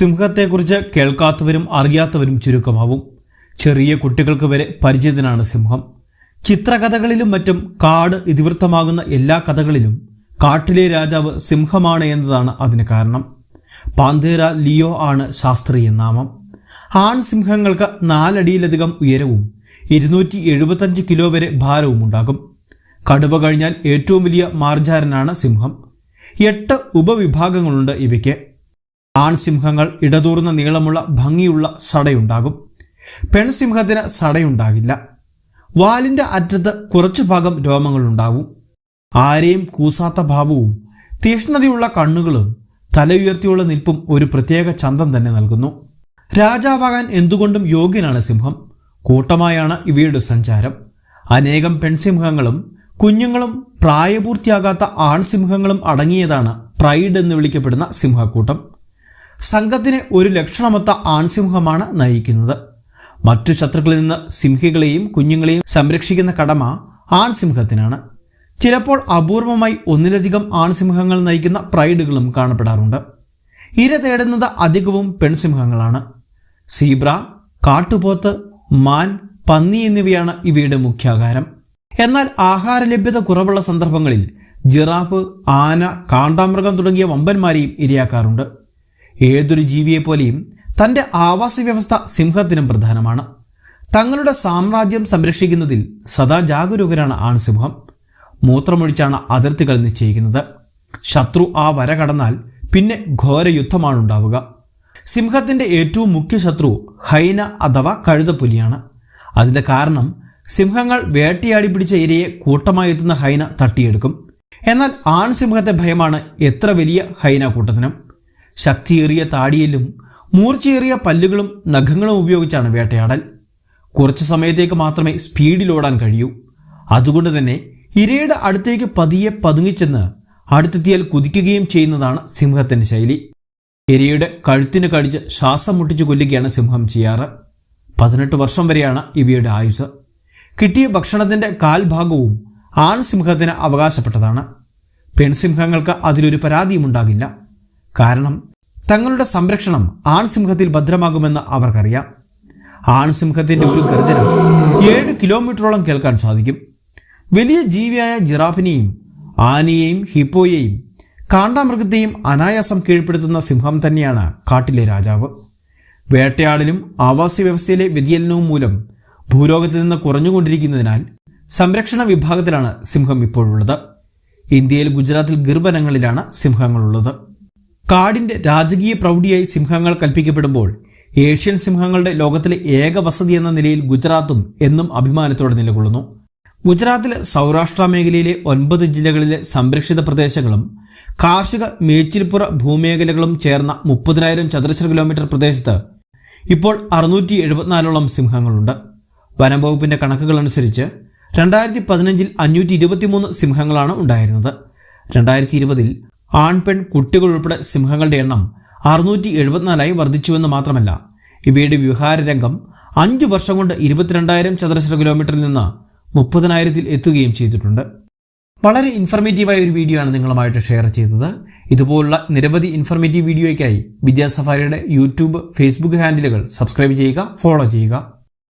സിംഹത്തെക്കുറിച്ച് കേൾക്കാത്തവരും അറിയാത്തവരും ചുരുക്കമാവും. ചെറിയ കുട്ടികൾക്ക് വരെ പരിചിതനാണ് സിംഹം. ചിത്രകഥകളിലും മറ്റും കാട് ഇതിവൃത്തമാകുന്ന എല്ലാ കഥകളിലും കാട്ടിലെ രാജാവ് സിംഹമാണ് എന്നതാണ് അതിന് കാരണം. പാന്തേര ലിയോ ആണ് ശാസ്ത്രീയ നാമം. ആൺ സിംഹങ്ങൾക്ക് നാലടിയിലധികം ഉയരവും ഇരുന്നൂറ്റി എഴുപത്തഞ്ച് കിലോ വരെ ഭാരവും ഉണ്ടാകും. കടുവ കഴിഞ്ഞാൽ ഏറ്റവും വലിയ മാർജാരനാണ് സിംഹം. എട്ട് ഉപവിഭാഗങ്ങളുണ്ട് ഇവയ്ക്ക്. ആൺസിംഹങ്ങൾ ഇടതൂർന്ന നീളമുള്ള ഭംഗിയുള്ള സടയുണ്ടാകും. പെൺസിംഹത്തിന് സടയുണ്ടാകില്ല. വാലിന്റെ അറ്റത്ത് കുറച്ചു ഭാഗം രോമങ്ങളുണ്ടാവും. ആരെയും കൂസാത്ത ഭാവവും തീഷ്ണതയുള്ള കണ്ണുകളും തലയുയർത്തിയുള്ള നിൽപ്പും ഒരു പ്രത്യേക ചന്തം തന്നെ നൽകുന്നു. രാജാവാകാൻ എന്തുകൊണ്ടും യോഗ്യനാണ് സിംഹം. കൂട്ടമായാണ് ഇവയുടെ സഞ്ചാരം. അനേകം പെൺസിംഹങ്ങളും കുഞ്ഞുങ്ങളും പ്രായപൂർത്തിയാകാത്ത ആൺസിംഹങ്ങളും അടങ്ങിയതാണ് പ്രൈഡ് എന്ന് വിളിക്കപ്പെടുന്ന സിംഹക്കൂട്ടം. സംഘത്തിനെ ഒരു ലക്ഷണമൊത്ത ആൺസിംഹമാണ് നയിക്കുന്നത്. മറ്റു ശത്രുക്കളിൽ നിന്ന് സിംഹികളെയും കുഞ്ഞുങ്ങളെയും സംരക്ഷിക്കുന്ന കടമ ആൺസിംഹത്തിനാണ്. ചിലപ്പോൾ അപൂർവമായി ഒന്നിലധികം ആൺസിംഹങ്ങൾ നയിക്കുന്ന പ്രൈഡുകളും കാണപ്പെടാറുണ്ട്. ഇര തേടുന്നത് അധികവും പെൺസിംഹങ്ങളാണ്. സീബ്ര കാട്ടുപോത്ത് മാൻ പന്നി എന്നിവയാണ് ഇവയുടെ മുഖ്യാകാരം. എന്നാൽ ആഹാര ലഭ്യത കുറവുള്ള സന്ദർഭങ്ങളിൽ ജിറാഫ് ആന കാണ്ടാമൃഗം തുടങ്ങിയ വമ്പന്മാരെയും ഇരയാക്കാറുണ്ട്. ഏതൊരു ജീവിയെപ്പോലെയും തന്റെ ആവാസ വ്യവസ്ഥ സിംഹത്തിനും പ്രധാനമാണ്. തങ്ങളുടെ സാമ്രാജ്യം സംരക്ഷിക്കുന്നതിൽ സദാ ജാഗരൂകരാണ് ആൺസിംഹം. മൂത്രമൊഴിച്ചാണ് അതിർത്തികൾ നിശ്ചയിക്കുന്നത്. ശത്രു ആ വര കടന്നാൽ പിന്നെ ഘോര യുദ്ധമാണ് ഉണ്ടാവുക സിംഹത്തിന്റെ ഏറ്റവും മുഖ്യ ശത്രു ഹൈന അഥവാ കഴുതപ്പുലിയാണ്. അതിന്റെ കാരണം സിംഹങ്ങൾ വേട്ടയാടി പിടിച്ച ഇരയെ കൂട്ടമായി എത്തുന്ന ഹൈന തട്ടിയെടുക്കും. എന്നാൽ ആൺസിംഹത്തെ ഭയമാണ് എത്ര വലിയ ഹൈന കൂട്ടത്തിനും. ശക്തിയേറിയ താടിയിലും മൂർച്ചയേറിയ പല്ലുകളും നഖങ്ങളും ഉപയോഗിച്ചാണ് വേട്ടയാടൽ. കുറച്ച് സമയത്തേക്ക് മാത്രമേ സ്പീഡിൽ ഓടാൻ കഴിയൂ. അതുകൊണ്ട് തന്നെ ഇരയുടെ അടുത്തേക്ക് പതിയെ പതുങ്ങിച്ചെന്ന് അടുത്തെത്തിയാൽ കുതിക്കുകയും ചെയ്യുന്നതാണ് സിംഹത്തിന്റെ ശൈലി. ഇരയുടെ കഴുത്തിന് കടിച്ച് ശ്വാസം മുട്ടിച്ച് കൊല്ലുകയാണ് സിംഹം ചെയ്യാറ്. പതിനെട്ട് വർഷം വരെയാണ് ഇവയുടെ ആയുസ്. കിട്ടിയ ഭക്ഷണത്തിന്റെ കാൽഭാഗവും ആൺസിംഹത്തിന് അവകാശപ്പെട്ടതാണ്. പെൺസിംഹങ്ങൾക്ക് അതിലൊരു പരാതിയും ഉണ്ടാകില്ല കാരണം തങ്ങളുടെ സംരക്ഷണം ആൺസിംഹത്തിൽ ഭദ്രമാകുമെന്ന് അവർക്കറിയാം. ആൺസിംഹത്തിന്റെ ഒരു ഗർജനം ഏഴ് കിലോമീറ്ററോളം കേൾക്കാൻ സാധിക്കും. വലിയ ജീവിയായ ജിറാഫിനെയും ആനയെയും ഹിപ്പോയെയും കാണ്ടാമൃഗത്തെയും അനായാസം കീഴ്പ്പെടുത്തുന്ന സിംഹം തന്നെയാണ് കാട്ടിലെ രാജാവ്. വേട്ടയാടലും ആവാസ വ്യവസ്ഥയിലെ വ്യതിയലനവും മൂലം ഭൂലോകത്തിൽ നിന്ന് കുറഞ്ഞുകൊണ്ടിരിക്കുന്നതിനാൽ സംരക്ഷണ വിഭാഗത്തിലാണ് സിംഹം ഇപ്പോഴുള്ളത്. ഇന്ത്യയിൽ ഗുജറാത്തിൽ ഗിർവനങ്ങളിലാണ് സിംഹങ്ങളുള്ളത്. കാടിന്റെ രാജകീയ പ്രൗഢിയായി സിംഹങ്ങൾ കൽപ്പിക്കപ്പെടുമ്പോൾ ഏഷ്യൻ സിംഹങ്ങളുടെ ലോകത്തിലെ ഏക വസതി എന്ന നിലയിൽ ഗുജറാത്തും എന്നും അഭിമാനത്തോടെ നിലകൊള്ളുന്നു. ഗുജറാത്തിലെ സൗരാഷ്ട്ര മേഖലയിലെ ഒൻപത് ജില്ലകളിലെ സംരക്ഷിത പ്രദേശങ്ങളും കാർഷിക മേച്ചിൽപ്പുറ ഭൂമേഖലകളും ചേർന്ന മുപ്പതിനായിരം ചതുരശ്ര കിലോമീറ്റർ പ്രദേശത്ത് ഇപ്പോൾ അറുന്നൂറ്റി എഴുപത്തിനാലോളം സിംഹങ്ങളുണ്ട്. വനം വകുപ്പിന്റെ കണക്കുകൾ അനുസരിച്ച് രണ്ടായിരത്തി പതിനഞ്ചിൽ അഞ്ഞൂറ്റി ഇരുപത്തിമൂന്ന് സിംഹങ്ങളാണ് ഉണ്ടായിരുന്നത്. രണ്ടായിരത്തി ഇരുപതിൽ ആൺപെൺ കുട്ടികൾ ഉൾപ്പെടെ സിംഹങ്ങളുടെ എണ്ണം അറുന്നൂറ്റി എഴുപത്തിനാലായി വർദ്ധിച്ചുവെന്ന് മാത്രമല്ല ഇവയുടെ വിഹാര രംഗം അഞ്ചു വർഷം കൊണ്ട് ഇരുപത്തിരണ്ടായിരം ചതുരശ്ര കിലോമീറ്ററിൽ നിന്ന് മുപ്പതിനായിരത്തിൽ എത്തുകയും ചെയ്തിട്ടുണ്ട്. വളരെ ഇൻഫർമേറ്റീവായ ഒരു വീഡിയോ ആണ് നിങ്ങളുമായിട്ട് ഷെയർ ചെയ്തത്. ഇതുപോലുള്ള നിരവധി ഇൻഫർമേറ്റീവ് വീഡിയോയ്ക്കായി വിദ്യാസഫാരിയുടെ യൂട്യൂബ് ഫേസ്ബുക്ക് ഹാൻഡിലുകൾ സബ്സ്ക്രൈബ് ചെയ്യുക ഫോളോ ചെയ്യുക.